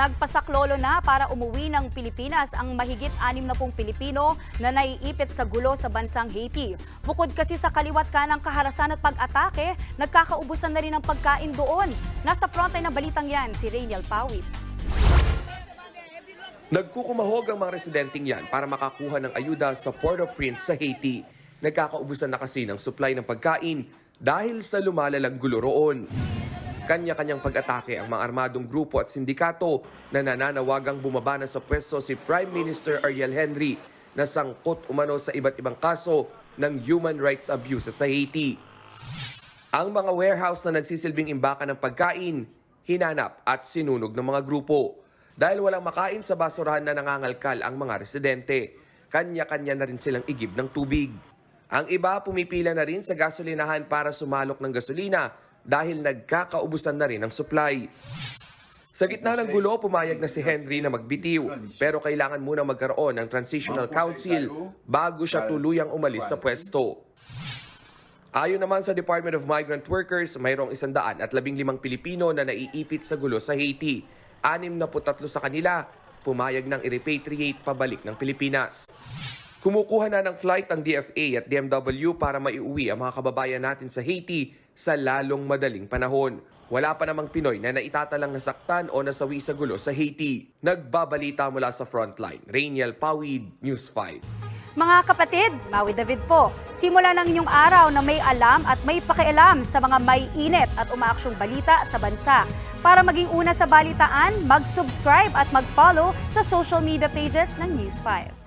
Nagpasaklolo na para umuwi ng Pilipinas ang mahigit 60 Pilipino na naiipit sa gulo sa bansang Haiti. Bukod kasi sa kaliwat ka ng kaharasan at pag-atake, nagkakaubusan na rin ang pagkain doon. Nasa frontline ng balitang yan, si Rainiel Pawit. Nagkukumahog ang mga residenteng yan para makakuha ng ayuda sa Port-au-Prince sa Haiti. Nagkakaubusan na kasi ng supply ng pagkain dahil sa lumalalang gulo roon. Kanya-kanyang pag-atake ang mga armadong grupo at sindikato na nananawagang bumaba na sa pwesto si Prime Minister Ariel Henry na sangkot umano sa iba't ibang kaso ng human rights abuse sa Haiti. Ang mga warehouse na nagsisilbing imbakan ng pagkain, hinanap at sinunog ng mga grupo. Dahil walang makain sa basurahan na nangangalkal ang mga residente, kanya-kanya na rin silang igib ng tubig. Ang iba pumipila na rin sa gasolinahan para sumalok ng gasolina dahil nagkakaubusan na rin ang supply. Sa gitna ng gulo, pumayag na si Henry na magbitiw pero kailangan muna magkaroon ng Transitional Council bago siya tuluyang umalis sa pwesto. Ayon naman sa Department of Migrant Workers, mayroong isandaan at labing limang Pilipino na naiipit sa gulo sa Haiti. Anim na putatlo sa kanila, pumayag ng i-repatriate pabalik ng Pilipinas. Kumukuha na ng flight ang DFA at DMW para maiuwi ang mga kababayan natin sa Haiti sa lalong madaling panahon. Wala pa namang Pinoy na naitatalang nasaktan o nasawi sa gulo sa Haiti. Nagbabalita mula sa frontline. Rainiel Pawid, News 5. Mga kapatid, Maui David po. Simula ng inyong araw na may alam at may pakialam sa mga may init at umaaksyong balita sa bansa. Para maging una sa balitaan, mag-subscribe at mag-follow sa social media pages ng News 5.